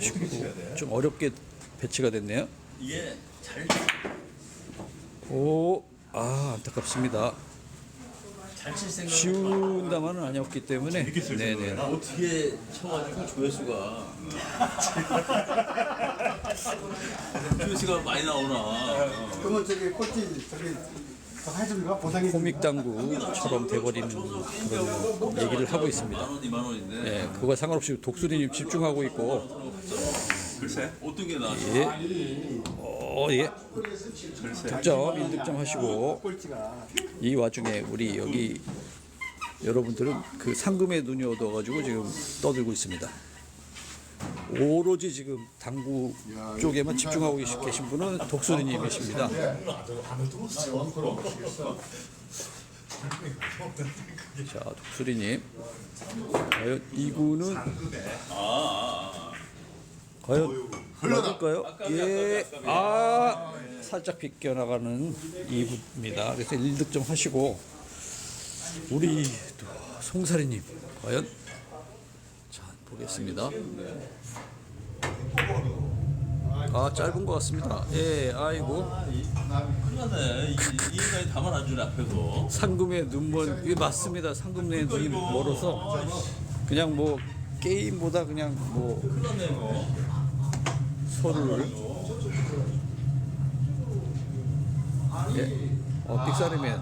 19. 좀 어렵게 배치가 됐네요. 이게 잘, 오, 아 안타깝습니다. 잘칠 생각 쉬운 담화는 아니었기 때문에 네네. 어떻게 쳐가지고 조회수가 조회수가 많이 나오나. 그러면 저기 꼴찌 저기 저 해줍니까 보상이 코믹 당구처럼 돼버리는 그런 얘기를 하고 있습니다. 만 원 이만 원인데. 예, 그거 상관없이 독수리님 집중하고 있고, 글쎄 어떤 게 나왔어 예, 어, 예, 득점, 1득점 하시고, 꼴찌가 이 와중에 우리 여기 여러분들은 그 상금의 눈이 얻어가지고 지금 떠들고 있습니다. 오로지 지금 당구 쪽에만 집중하고 계신 분은 독수리님이십니다. 자, 독수리님. 과연 이구는 과연 맞을까요? 예, 아 살짝 비껴나가는 2부입니다. 그래서 1득점 하시고 우리 또 송사리님 과연 자 보겠습니다. 아 짧은 것 같습니다. 예, 아이고 큰일 났네 이, 이 인간이 다만 안 주네 앞에서 상금의 눈먼 이게 맞습니다. 상금의 눈이 멀어서 그냥 뭐 게임보다 그냥 뭐 큰일 났네 이거 서로를 예, 어 빅사리맨